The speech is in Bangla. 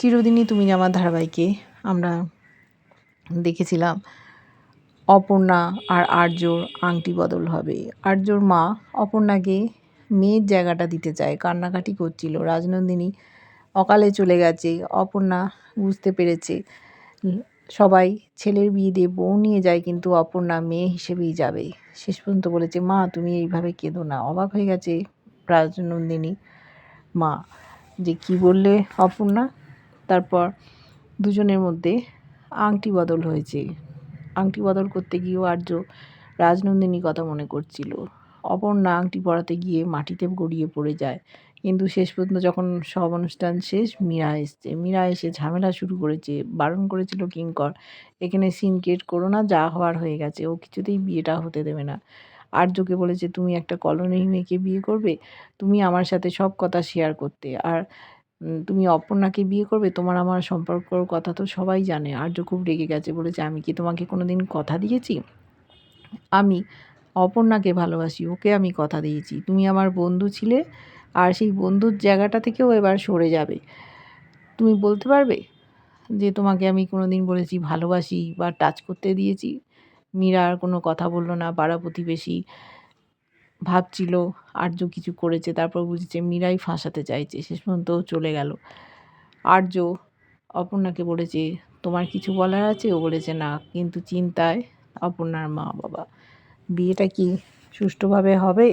চিরদিনই তুমি আমার ধারাবাহিকে আমরা দেখেছিলাম, অপর্ণা আর আর্যর আংটি বদল হবে। আর্যর মা অপর্ণাকে মেয়ের জায়গাটা দিতে চায়, কান্নাকাটি করছিল। রাজনন্দিনী অকালে চলে গেছে। অপর্ণা বুঝতে পেরেছে, সবাই ছেলের বিয়ে দিয়ে বউ নিয়ে যায়, কিন্তু অপর্ণা মেয়ে হিসেবেই যাবে। শেষ পর্যন্ত বলেছে, মা, তুমি এইভাবে কেঁদো না। অবাক হয়ে গেছে রাজনন্দিনী মা যে কি বললে অপর্ণা? তারপর দুজনের মধ্যে আংটি বদল হয়েছে। আংটি বদল করতে গিয়েও আর্য রাজনন্দিনী কথা মনে করছিল। অপর্ণা আংটি পরাতে গিয়ে মাটিতে গড়িয়ে পড়ে যায়। কিন্তু শেষ পর্যন্ত যখন সব অনুষ্ঠান শেষ, মীরা এসছে। মীরা এসে ঝামেলা শুরু করেছে, বারণ করেছিল কিঙ্কর। এখানে সিন ক্রিয়েট করো না, যা হওয়ার হয়ে গেছে। ও কিছুতেই বিয়েটা হতে দেবে না। আর্যকে বলেছে, তুমি একটা কলোনি মেয়েকে বিয়ে করবে? তুমি আমার সাথে সব কথা শেয়ার করতে। আর তুমি অপর্ণাকে বিয়ে করবে, তোমার আমার সম্পর্কর কথা তো সবাই জানে। আর্য খুব রেগে গেছে, বলেছে, আমি কি তোমাকে কোনো দিন কথা দিয়েছি? আমি অপর্ণাকে ভালোবাসি, ওকে আমি কথা দিয়েছি। তুমি আমার বন্ধু ছিলে, আর সেই বন্ধুর জায়গাটা থেকেও এবার সরে যাবে। তুমি বলতে পারবে যে, তোমাকে আমি কোনো দিন বলেছি, ভালোবাসি বা টাচ করতে দিয়েছি? মীরা আর কোনো কথা বলল না, পাড়া প্রতিবেশী ভাবছিল, আর্য কিছু করেছে, তারপর বুঝেছে মীরাই ফাঁসাতে চাইছে, শেষ পর্যন্ত চলে গেল। আর্য অপর্ণাকে বলেছে, তোমার কিছু বলার আছে? ও বলেছে, না, কিন্তু চিন্তায় অপর্ণার মা বাবা বিয়েটা কি সুষ্ঠুভাবে হবে?